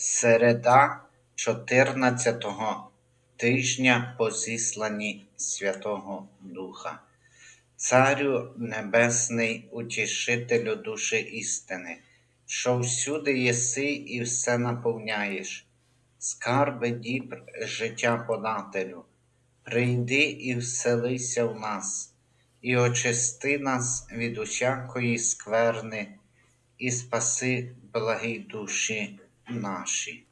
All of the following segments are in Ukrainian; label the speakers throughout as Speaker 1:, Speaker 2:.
Speaker 1: Середа 14-го тижня по зісланні Святого Духа. Царю Небесний, утішителю душі істини, що всюди єси і все наповняєш, скарби дібр життя подателю, прийди і вселися в нас, і очисти нас від усякої скверни, і спаси благі душі наші.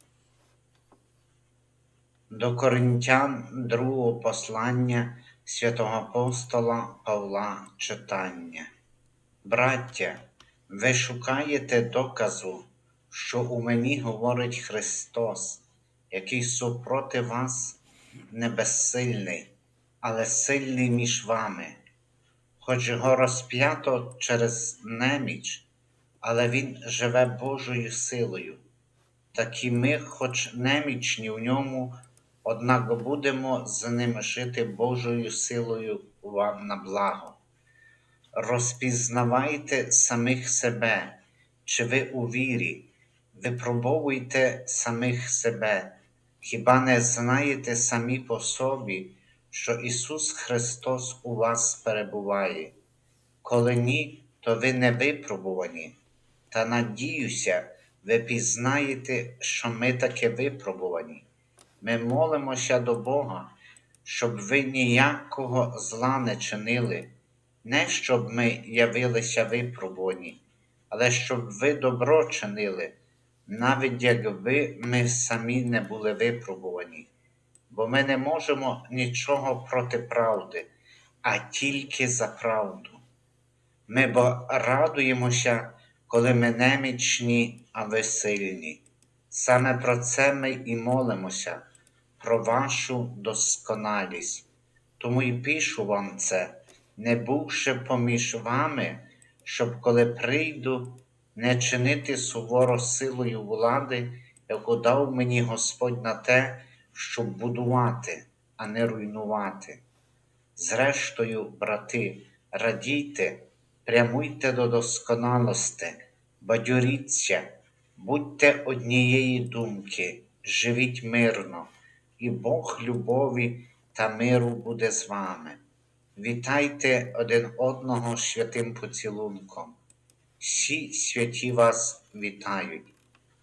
Speaker 1: До Коринтян другого послання святого апостола Павла читання. Браття, ви шукаєте доказу, що у мені говорить Христос, який супроти вас не безсильний, але сильний між вами. Хоч його розп'ято через неміч, але він живе Божою силою. Так і ми, хоч немічні в ньому, однак будемо з ним жити Божою силою вам на благо. Розпізнавайте самих себе, чи ви у вірі, випробовуйте самих себе, хіба не знаєте самі по собі, що Ісус Христос у вас перебуває? Коли ні, то ви не випробувані, та надіюся, ви пізнаєте, що ми таке випробувані. Ми молимося до Бога, щоб ви ніякого зла не чинили, не щоб ми явилися випробувані, але щоб ви добро чинили, навіть якби ми самі не були випробувані. Бо ми не можемо нічого проти правди, а тільки за правду. Ми бо радуємося, коли ми немічні, а ви сильні. Саме про це ми і молимося, про вашу досконалість. Тому і пишу вам це, не бувши поміж вами, щоб коли прийду, не чинити суворо силою влади, яку дав мені Господь на те, щоб будувати, а не руйнувати. Зрештою, брати, радійте, прямуйте до досконалости, бадьоріться, будьте однієї думки, живіть мирно, і Бог любові та миру буде з вами. Вітайте один одного святим поцілунком. Всі святі вас вітають.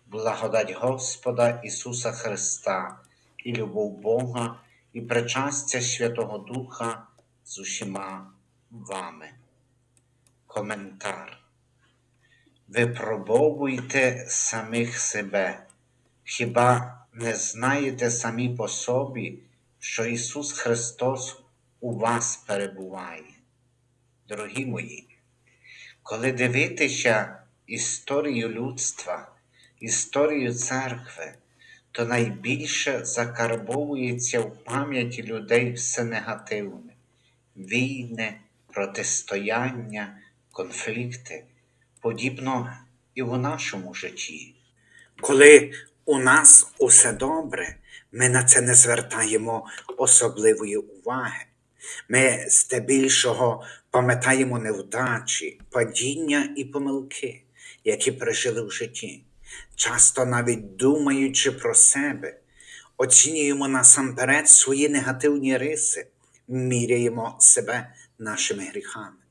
Speaker 1: Благодать Господа Ісуса Христа і любов Бога, і причастя Святого Духа з усіма вами. Коментар. Випробовуйте самих себе. Хіба не знаєте самі по собі, що Ісус Христос у вас перебуває? Дорогі мої, коли дивитися історію людства, історію церкви, то найбільше закарбовується в пам'яті людей все негативне: війни, протистояння, конфлікти, подібно і в нашому житті. Коли у нас усе добре, ми на це не звертаємо особливої уваги. Ми здебільшого пам'ятаємо невдачі, падіння і помилки, які пережили в житті. Часто навіть думаючи про себе, оцінюємо насамперед свої негативні риси, міряємо себе нашими гріхами.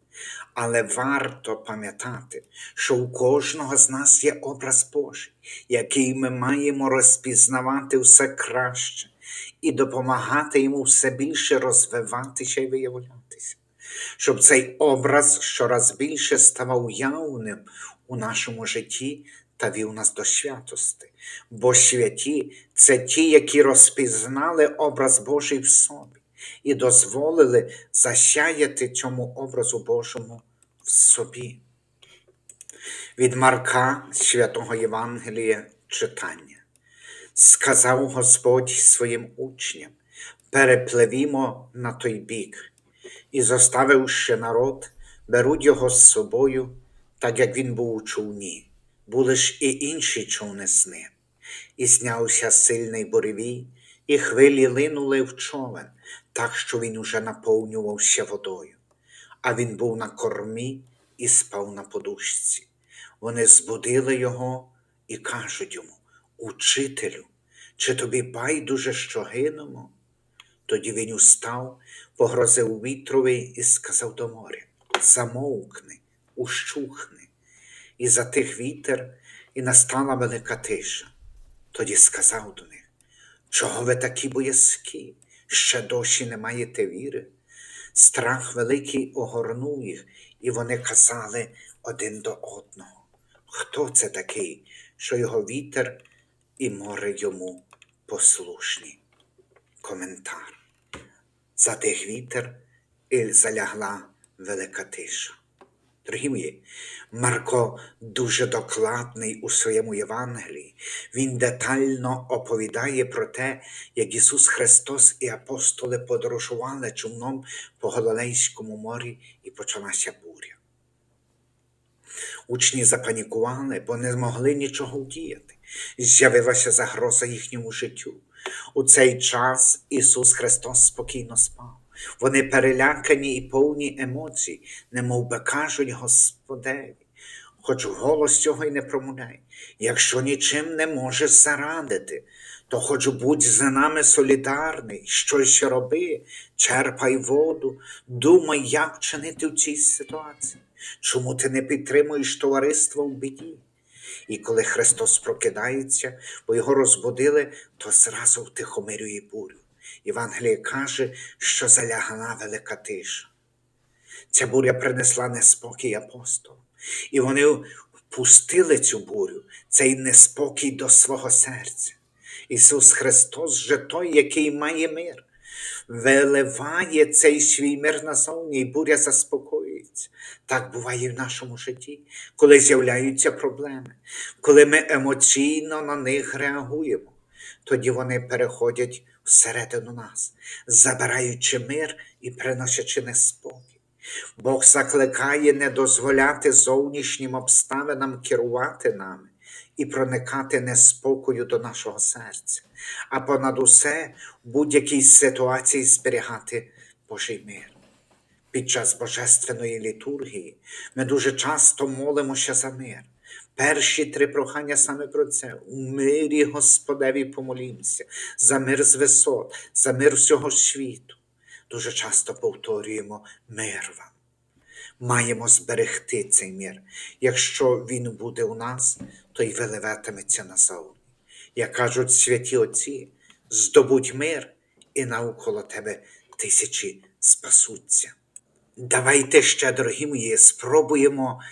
Speaker 1: Але варто пам'ятати, що у кожного з нас є образ Божий, який ми маємо розпізнавати все краще і допомагати йому все більше розвиватися і виявлятися, щоб цей образ щораз більше ставав явним у нашому житті та вів нас до святости. Бо святі це ті, які розпізнали образ Божий в собі і дозволили засяяти цьому образу Божому в собі. Від Марка Святого Євангелія читання. Сказав Господь своїм учням: перепливімо на той бік, і, зоставивши народ, беруть його з собою, так як він був у човні, були ж і інші човни з ним. І знявся сильний буревій, і хвилі линули в човен, так що він уже наповнювався водою. А він був на кормі і спав на подушці. Вони збудили його і кажуть йому: Учителю, чи тобі байдуже, що гинемо? Тоді він устав, погрозив вітрові і сказав до моря: Замовкни, ущухни. І затих вітер, і настала велика тиша. Тоді сказав до них: Чого ви такі боязкі? Ще досі не маєте віри? Страх великий огорнув їх, і вони казали один до одного. Хто це такий, що його вітер і море йому послушні? Коментар. Затих вітер і залягла велика тиша. Дорогі мої, Марко дуже докладний у своєму Євангелії. Він детально оповідає про те, як Ісус Христос і апостоли подорожували човном по Галилейському морі і почалася буря. Учні запанікували, бо не змогли нічого вдіяти. З'явилася загроза їхньому життю. У цей час Ісус Христос спокійно спав. Вони перелякані і повні емоцій, немов би кажуть Господеві, хоч голос цього й не промовляє. Якщо нічим не можеш зарадити, то хоч будь з нами солідарний, щось роби, черпай воду, думай, як вчинити в цій ситуації. Чому ти не підтримуєш товариство в біді? І коли Христос прокидається, бо його розбудили, то зразу втихомирює бурю. Євангеліє каже, що залягла велика тиша. Ця буря принесла неспокій апостолам. І вони впустили цю бурю, цей неспокій до свого серця. Ісус Христос же той, який має мир, виливає цей свій мир назовні, і буря заспокоюється. Так буває і в нашому житті, коли з'являються проблеми, коли ми емоційно на них реагуємо, тоді вони переходять всередину нас, забираючи мир і приносячи неспокій. Бог закликає не дозволяти зовнішнім обставинам керувати нами і проникати неспокою до нашого серця, а понад усе в будь-якій ситуації зберігати Божий мир. Під час Божественної літургії ми дуже часто молимося за мир. Перші три прохання саме про це. У мирі Господеві помолімося, за мир з висот, за мир всього світу. Дуже часто повторюємо мир вам. Маємо зберегти цей мир. Якщо він буде у нас, то й виливатиметься назовні. Як кажуть святі отці, здобудь мир, і навколо тебе тисячі спасуться. Давайте ще, дорогі мої, спробуємо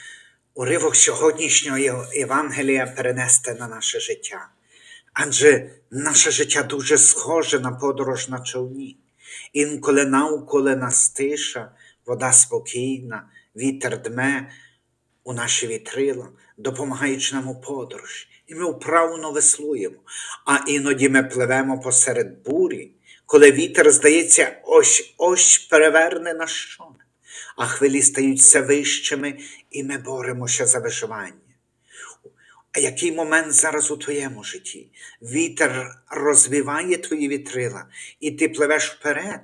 Speaker 1: уривок сьогоднішнього Євангелія перенести на наше життя. Адже наше життя дуже схоже на подорож на човні. Інколи навколо нас тиша, вода спокійна, вітер дме у наші вітрила, допомагаючи нам у подорожі. І ми вправно веслуємо, а іноді ми пливемо посеред бурі, коли вітер, здається, ось ось переверне наш човен, а хвилі стають все вищими, і ми боремося за виживання. А який момент зараз у твоєму житті? Вітер розвиває твої вітрила, і ти пливеш вперед,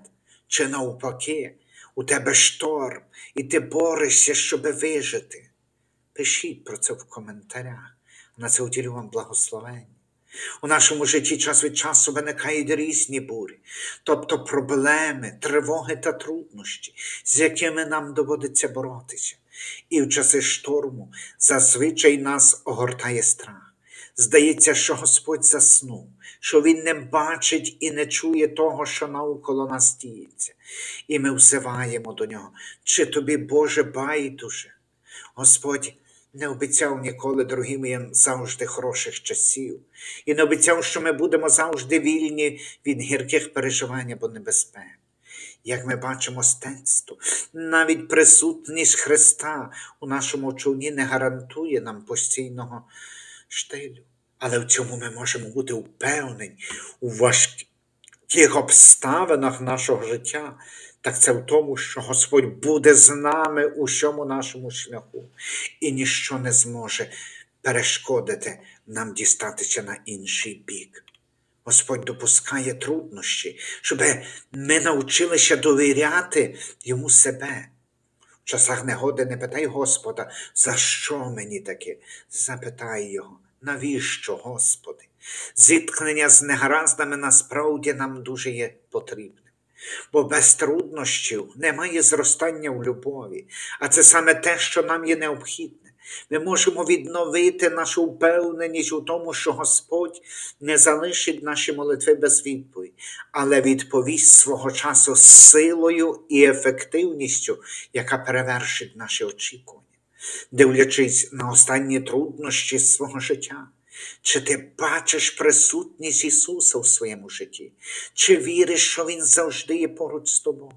Speaker 1: чи навпаки, у тебе шторм, і ти борешся, щоб вижити. Пишіть про це в коментарях. На це уділю вам благословення. У нашому житті час від часу виникають різні бурі, тобто проблеми, тривоги та труднощі, з якими нам доводиться боротися. І в часи шторму зазвичай нас огортає страх. Здається, що Господь заснув, що Він не бачить і не чує того, що навколо нас діється. І ми взиваємо до нього, чи тобі, Боже, байдуже. Господь не обіцяв ніколи, дорогі мої, завжди хороших часів, і не обіцяв, що ми будемо завжди вільні від гірких переживань або небезпек. Як ми бачимо з тексту, навіть присутність Христа у нашому човні не гарантує нам постійного штилю. Але в цьому ми можемо бути впевнені у важких обставинах нашого життя, так це в тому, що Господь буде з нами у всьому нашому шляху, і ніщо не зможе перешкодити нам дістатися на інший бік. Господь допускає труднощі, щоб ми навчилися довіряти Йому себе. В часах негоди не питай Господа, за що мені таке? Запитай Його, навіщо, Господи? Зіткнення з негараздами насправді нам дуже є потрібним. Бо без труднощів немає зростання в любові, а це саме те, що нам є необхідне. Ми можемо відновити нашу впевненість у тому, що Господь не залишить наші молитви без відповіді, але відповість свого часу силою і ефективністю, яка перевершить наші очікування. Дивлячись на останні труднощі свого життя. Чи ти бачиш присутність Ісуса в своєму житті? Чи віриш, що Він завжди є поруч з тобою?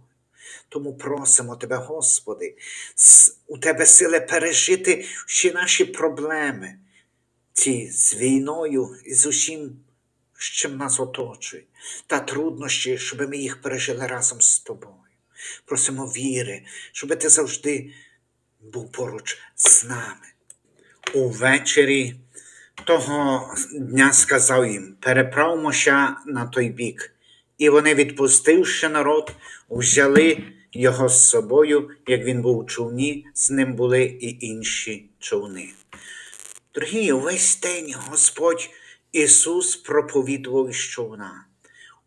Speaker 1: Тому просимо Тебе, Господи, у Тебе сили пережити всі наші проблеми, ці з війною і з усім, з чим нас оточує, та труднощі, щоб ми їх пережили разом з тобою. Просимо віри, щоб ти завжди був поруч з нами. Увечері того дня сказав їм: переправмося на той бік. І вони, відпустивши народ, взяли його з собою, як він був у човні, з ним були і інші човни. Дорогі, увесь день Господь Ісус проповідував із човна.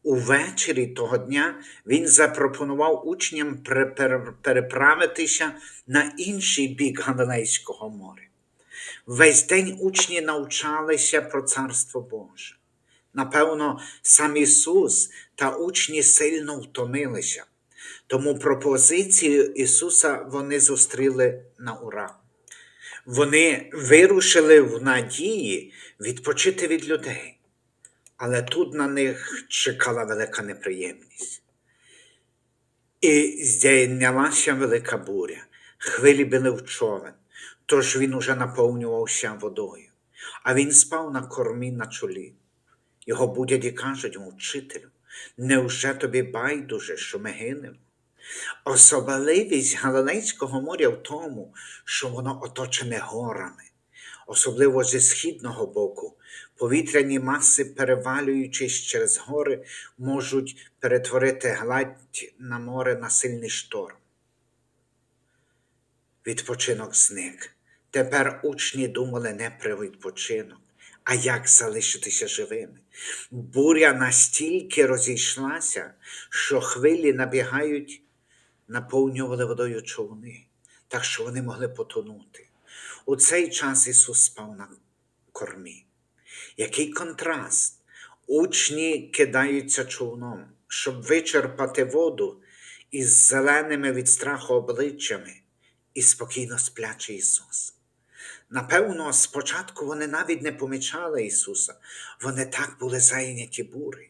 Speaker 1: Увечері того дня Він запропонував учням пере- пере- переправитися на інший бік Галилейського моря. Весь день учні навчалися про Царство Боже. Напевно, сам Ісус та учні сильно втомилися, тому пропозицію Ісуса вони зустріли на ура. Вони вирушили в надії відпочити від людей, але тут на них чекала велика неприємність. І здійнялася велика буря, хвилі били в човен, тож він уже наповнювався водою, а він спав на кормі на чолі. Його будять і кажуть йому, вчителю, невже тобі байдуже, що ми гинемо? Особливість Галилейського моря в тому, що воно оточене горами, особливо зі східного боку. Повітряні маси, перевалюючись через гори, можуть перетворити гладь на море на сильний шторм. Відпочинок зник. Тепер учні думали не про відпочинок, а як залишитися живими. Буря настільки розійшлася, що хвилі набігають, наповнювали водою човни, так що вони могли потонути. У цей час Ісус спав на кормі. Який контраст! Учні кидаються човном, щоб вичерпати воду із зеленими від страху обличчями, і спокійно спляче Ісус. Напевно, спочатку вони навіть не помічали Ісуса, вони так були зайняті бурею.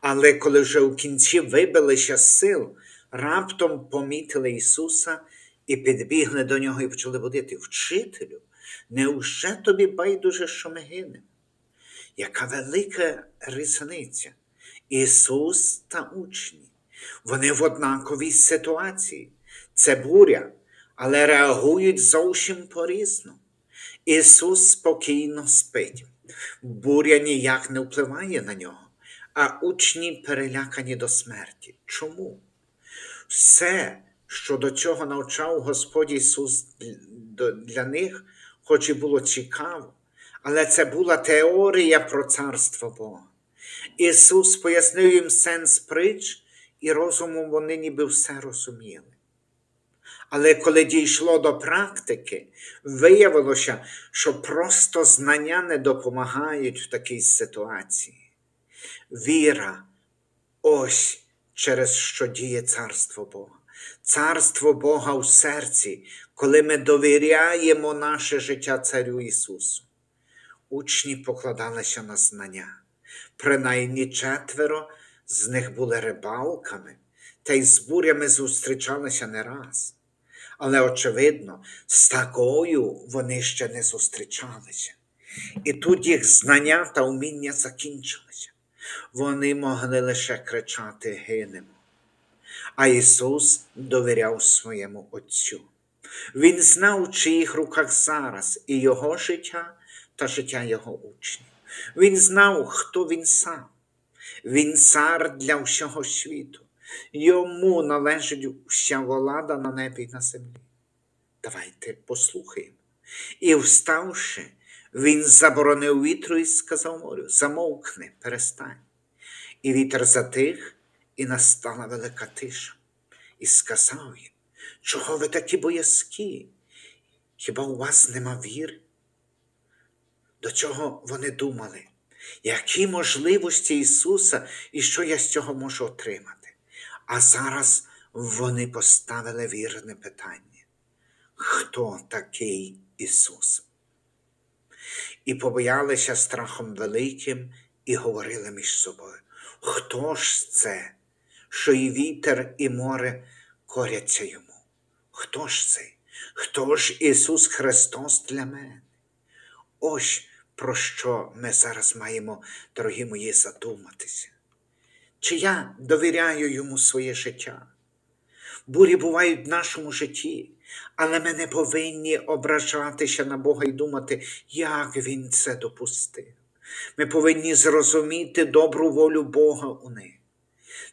Speaker 1: Але коли вже у кінці вибилися з сил, раптом помітили Ісуса і підбігли до нього і почали водити. Вчителю, невже тобі байдуже, що ми гинемо? Яка велика різниця? Ісус та учні. Вони в однаковій ситуації. Це буря, але реагують зовсім по-різному. Ісус спокійно спить. Буря ніяк не впливає на нього, а учні перелякані до смерті. Чому? Все, що до цього навчав Господь Ісус для- них, хоч і було цікаво, але це була теорія про Царство Бога. Ісус пояснив їм сенс притч, і розумом вони ніби все розуміли. Але коли дійшло до практики, виявилося, що просто знання не допомагають в такій ситуації. Віра ось через що діє Царство Бога. Царство Бога у серці, коли ми довіряємо наше життя Царю Ісусу. Учні покладалися на знання. Принаймні четверо з них були рибалками, та й з бурями зустрічалися не раз. Але, очевидно, з такою вони ще не зустрічалися. І тут їх знання та вміння закінчилися. Вони могли лише кричати гинемо. А Ісус довіряв своєму Отцю. Він знав, в чиїх руках зараз і його життя та життя його учнів. Він знав, хто він сам. Він цар для всього світу. Йому належить вся влада на небі і на землі. Давайте послухаємо. І вставши, Він заборонив вітру і сказав морю: замовкни, перестань. І вітер затих, і настала велика тиша. І сказав їм, чого ви такі боязкі? Хіба у вас нема віри? До чого вони думали? Які можливості Ісуса і що я з цього можу отримати? А зараз вони поставили вірне питання. Хто такий Ісус? І побоялися страхом великим і говорили між собою. Хто ж це, що і вітер, і море коряться йому? Хто ж це? Хто ж Ісус Христос для мене? Ось про що ми зараз маємо, дорогі мої, задуматися. Чи я довіряю йому своє життя? Бурі бувають в нашому житті, але ми не повинні ображатися на Бога і думати, як Він це допустив. Ми повинні зрозуміти добру волю Бога у них.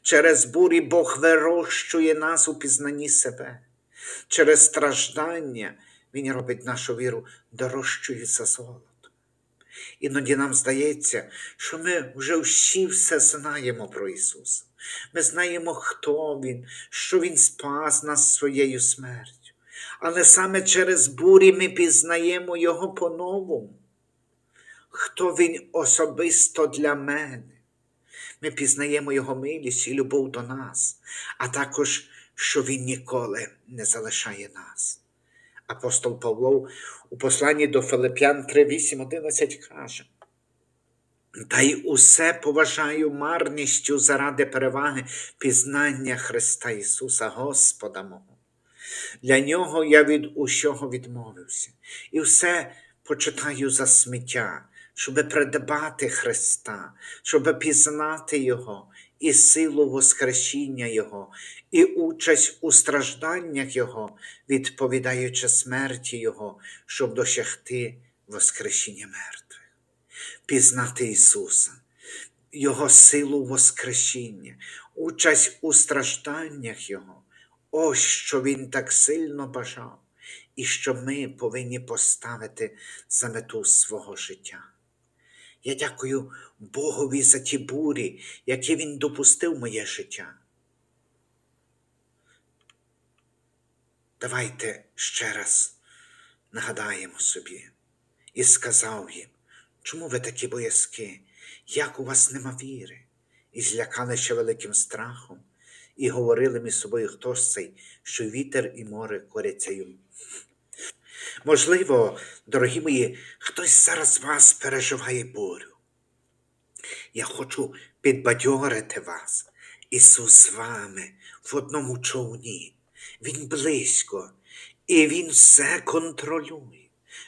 Speaker 1: Через бурі Бог вирощує нас у пізнанні себе. Через страждання Він робить нашу віру дорожчою за золото. Іноді нам здається, що ми вже всі все знаємо про Ісуса. Ми знаємо, хто Він, що Він спас нас своєю смертю. Але саме через бурі ми пізнаємо Його по-новому. Хто Він особисто для мене. Ми пізнаємо Його милість і любов до нас, а також, що Він ніколи не залишає нас. Апостол Павло у посланні до Филип'ян 3, 8, 11 каже, та й усе поважаю марністю заради переваги пізнання Христа Ісуса, Господа мого. Для нього я від усього відмовився, і все почитаю за сміття, щоб придбати Христа, щоб пізнати Його і силу Воскресіння Його, і участь у стражданнях Його, відповідаючи смерті Його, щоб досягти Воскресіння мертвих, пізнати Ісуса, Його силу Воскресіння, участь у стражданнях Його. Ось що Він так сильно бажав, і що ми повинні поставити за мету свого життя. Я дякую Богові за ті бурі, які Він допустив моє життя. Давайте ще раз нагадаємо собі і сказав їм, чому ви такі боязки, як у вас нема віри, і злякалися великим страхом, і говорили між собою, хто ж цей, що вітер і море коряться йому. Можливо, дорогі мої, хтось зараз вас переживає бурю. Я хочу підбадьорити вас. Ісус з вами в одному човні. Він близько, і Він все контролює.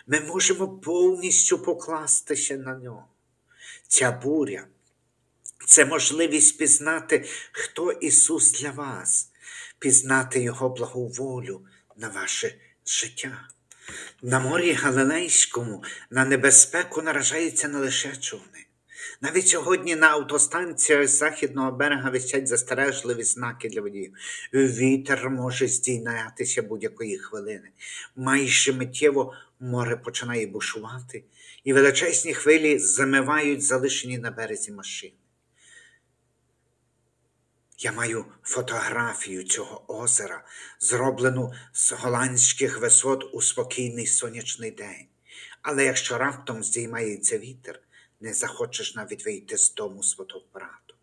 Speaker 1: Ми можемо повністю покластися на нього. Ця буря це можливість пізнати, хто Ісус для вас, пізнати Його благу волю на ваше життя. На морі Галилейському на небезпеку наражаються не лише човни. Навіть сьогодні на автостанціях західного берега висять застережливі знаки для водіїв. Вітер може здійнятися будь-якої хвилини. Майже миттєво море починає бушувати, і величезні хвилі замивають залишені на березі машини. Я маю фотографію цього озера, зроблену з голландських висот у спокійний сонячний день. Але якщо раптом здіймається вітер, не захочеш навіть вийти з дому з фотоапарату.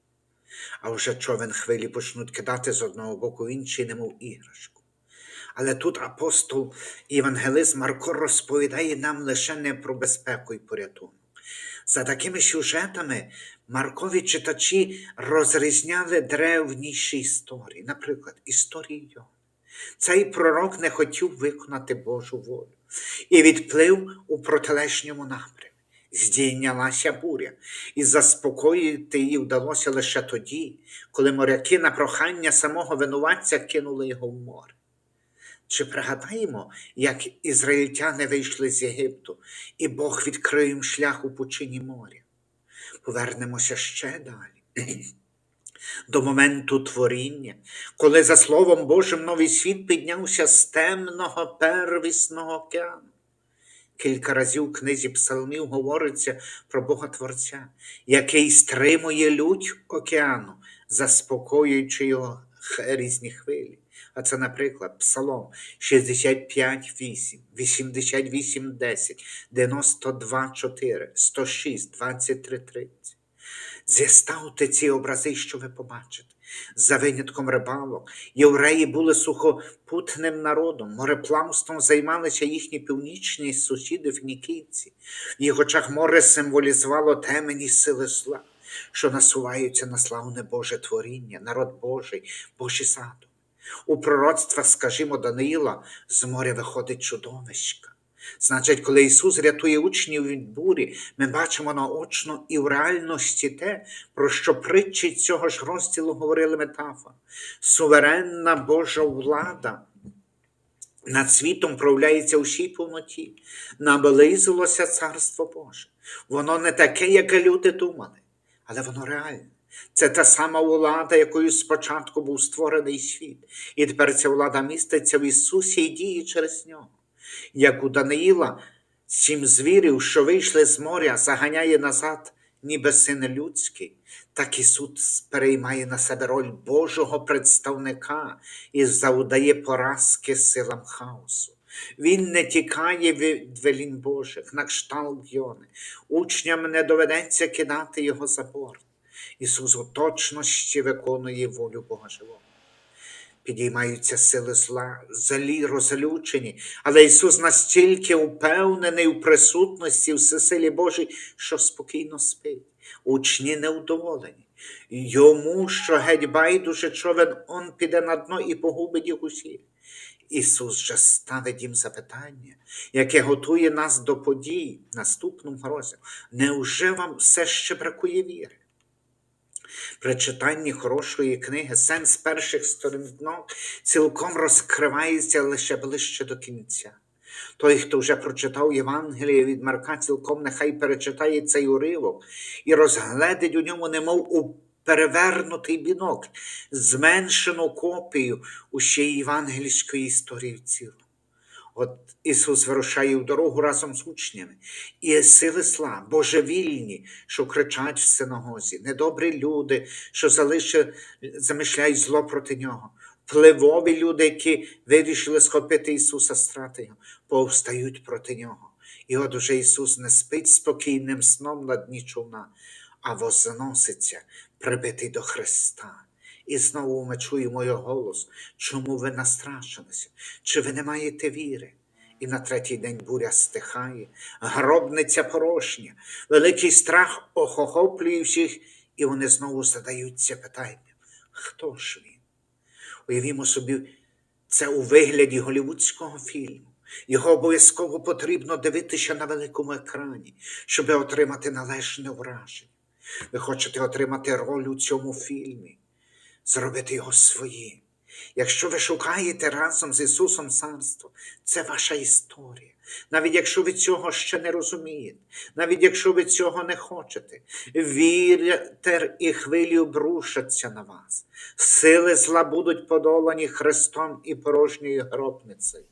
Speaker 1: А вже човен хвилі почнуть кидати з одного боку в інший, немов іграшку. Але тут апостол євангелист Марко розповідає нам лише не про безпеку і порятунок. За такими сюжетами Маркові читачі розрізняли древніші історії, наприклад, історію Йона. Цей пророк не хотів виконати Божу волю і відплив у протилежньому напрямі. Здійнялася буря, і заспокоїти її вдалося лише тоді, коли моряки на прохання самого винуватця кинули його в море. Чи пригадаємо, як ізраїльтяни вийшли з Єгипту, і Бог відкрив їм шлях у пучині моря? Повернемося ще далі. До моменту творіння, коли, за Словом Божим, новий світ піднявся з темного первісного океану. Кілька разів у книзі псалмів говориться про Бога Творця, який стримує лють океану, заспокоюючи його різні хвилі. А це, наприклад, Псалом 65.8, 88.10, 92.4, 106, 23.30. Зіставте ці образи, що ви побачите. За винятком рибалок, євреї були сухопутним народом, мореплавством займалися їхні північні сусіди фінікійці. В їх очах море символізувало темені сили зла, що насуваються на славне Боже творіння, народ Божий, Божі саду. У пророцтвах, скажімо, Даниїла, з моря виходить чудовиська. Значить, коли Ісус рятує учнів від бурі, ми бачимо наочно і в реальності те, про що притчі цього ж розділу говорили метафора. Суверенна Божа влада над світом проявляється у всій повноті. Наблизилося Царство Боже. Воно не таке, яке люди думали, але воно реальне. Це та сама влада, якою спочатку був створений світ, і тепер ця влада міститься в Ісусі і діє через нього. Як у Даниїла, сім звірів, що вийшли з моря, заганяє назад, ніби син людський, так Ісус переймає на себе роль Божого представника і завдає поразки силам хаосу. Він не тікає від велінь Божих, на кшталт Йони. Учням не доведеться кидати його за борт. Ісус у точності виконує волю Бога живого. Підіймаються сили зла, залі, розлючені, але Ісус настільки упевнений у присутності всесилі Божій, що спокійно спить. Учні невдоволені. Йому, що геть байдуже човен, он піде на дно і погубить їх усіх. Ісус же ставить їм запитання, яке готує нас до подій наступному розділі. Неуже вам все ще бракує віри? При читанні хорошої книги сенс перших сторінок цілком розкривається лише ближче до кінця. Той, хто вже прочитав Євангеліє від Марка, цілком нехай перечитає цей уривок і розгледить у ньому, немов у перевернутий бінок, зменшену копію усієї євангельської історії в цілому. От Ісус вирушає в дорогу разом з учнями, і сили зла, божевільні, що кричать в синагозі, недобрі люди, що залиши, замишляють зло проти нього, впливові люди, які вирішили схопити Ісуса страти його, повстають проти нього. І от уже Ісус не спить спокійним сном на дні човна, а возноситься, прибитий до Христа. І знову ми чуємо його голос, чому ви настрашилися, чи ви не маєте віри? І на третій день буря стихає, гробниця порожня, великий страх охохоплює всіх, і вони знову задаються питанням: хто ж він? Уявімо собі, це у вигляді голівудського фільму. Його обов'язково потрібно дивитися на великому екрані, щоб отримати належне враження. Ви хочете отримати роль у цьому фільмі, зробити його своїм. Якщо ви шукаєте разом з Ісусом Царство, це ваша історія. Навіть якщо ви цього ще не розумієте, навіть якщо ви цього не хочете, вітер і хвилі обрушаться на вас. Сили зла будуть подолані Христом і порожньою гробницею.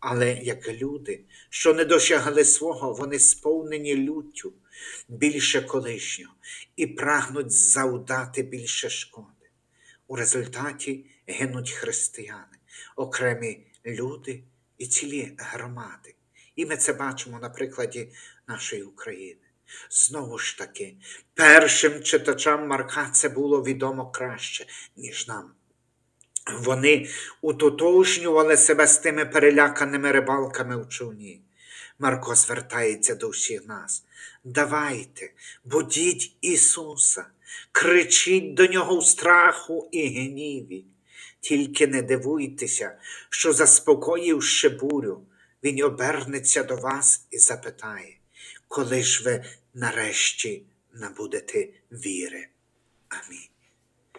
Speaker 1: Але як люди, що не досягли свого, вони сповнені люттю більше колишнього і прагнуть завдати більше шкоди. У результаті гинуть християни, окремі люди і цілі громади. І ми це бачимо на прикладі нашої України. Знову ж таки, першим читачам Марка це було відомо краще, ніж нам. Вони утотожнювали себе з тими переляканими рибалками в човні. Марко звертається до всіх нас. Давайте, будіть Ісуса, кричіть до Нього в страху і гніві. Тільки не дивуйтеся, що, заспокоївши бурю, Він обернеться до вас і запитає, коли ж ви нарешті набудете віри. Амінь.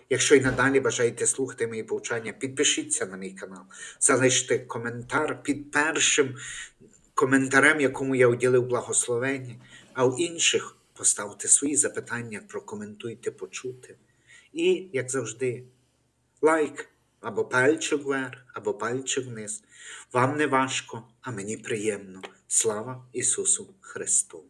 Speaker 1: Якщо і надалі бажаєте слухати мої повчання, підпишіться на мій канал, залиште коментар під першим коментарем, якому я уділив благословення, а у інших поставте свої запитання, прокоментуйте, почути. І, як завжди, лайк або пальчик вверх, або пальчик вниз. Вам не важко, а мені приємно.
Speaker 2: Слава Ісусу Христу!